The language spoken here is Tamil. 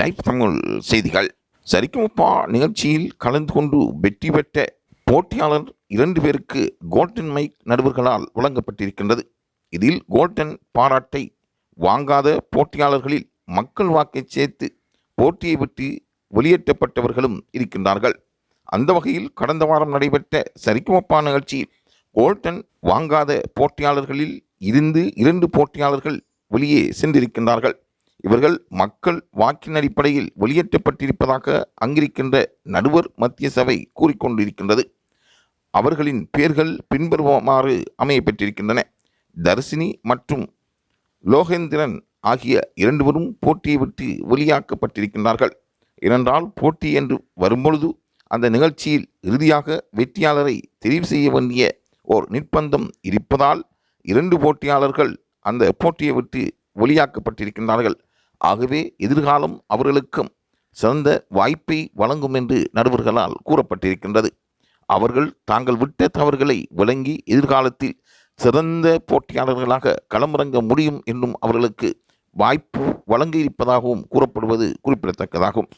லைவ் தமிழ் செய்திகள். சரிக்குமப்பா நிகழ்ச்சியில் கலந்து கொண்டு வெற்றி பெற்ற போட்டியாளர் இரண்டு பேருக்கு கோல்டன் மைக் நடுவர்களால் வழங்கப்பட்டிருக்கின்றது. இதில் கோல்டன் பாராட்டை வாங்காத போட்டியாளர்களில் மக்கள் வாக்கை சேர்த்து போட்டியை விட்டு வெளியேற்றப்பட்டவர்களும் இருக்கின்றார்கள். அந்த வகையில் கடந்த வாரம் நடைபெற்ற சரிக்குமப்பா நிகழ்ச்சியில் கோல்டன் வாங்காத போட்டியாளர்களில் இருந்து இரண்டு போட்டியாளர்கள் வெளியே சென்றிருக்கின்றார்கள். இவர்கள் மக்கள் வாக்கின் அடிப்படையில் வெளியேற்றப்பட்டிருப்பதாக அங்கிருக்கின்ற நடுவர் மத்திய சபை கூறிக்கொண்டிருக்கின்றது. அவர்களின் பெயர்கள் பின்வருமாறு அமைய பெற்றிருக்கின்றன தர்சினி மற்றும் லோகேந்திரன் ஆகிய இரண்டுவரும் போட்டியை விட்டு வெளியாக்கப்பட்டிருக்கின்றார்கள். ஏனென்றால் போட்டி என்று வரும்பொழுது அந்த நிகழ்ச்சியில் இறுதியாக வெற்றியாளரை தெரிவு செய்ய வேண்டிய ஓர் நிர்பந்தம் இருப்பதால் இரண்டு போட்டியாளர்கள் அந்த போட்டியை விட்டு வெளியாக்கப்பட்டிருக்கின்றார்கள். ஆகவே எதிர்காலம் அவர்களுக்கும் சிறந்த வாய்ப்பை வழங்கும் என்று நடுவர்களால் கூறப்பட்டிருக்கின்றது. அவர்கள் தாங்கள் விட்ட தவறுகளை விளங்கி எதிர்காலத்தில் சிறந்த போட்டியாளர்களாக களமிறங்க முடியும் என்றும் அவர்களுக்கு வாய்ப்பு வழங்கியிருப்பதாகவும் கூறப்படுவது குறிப்பிடத்தக்கதாகும்.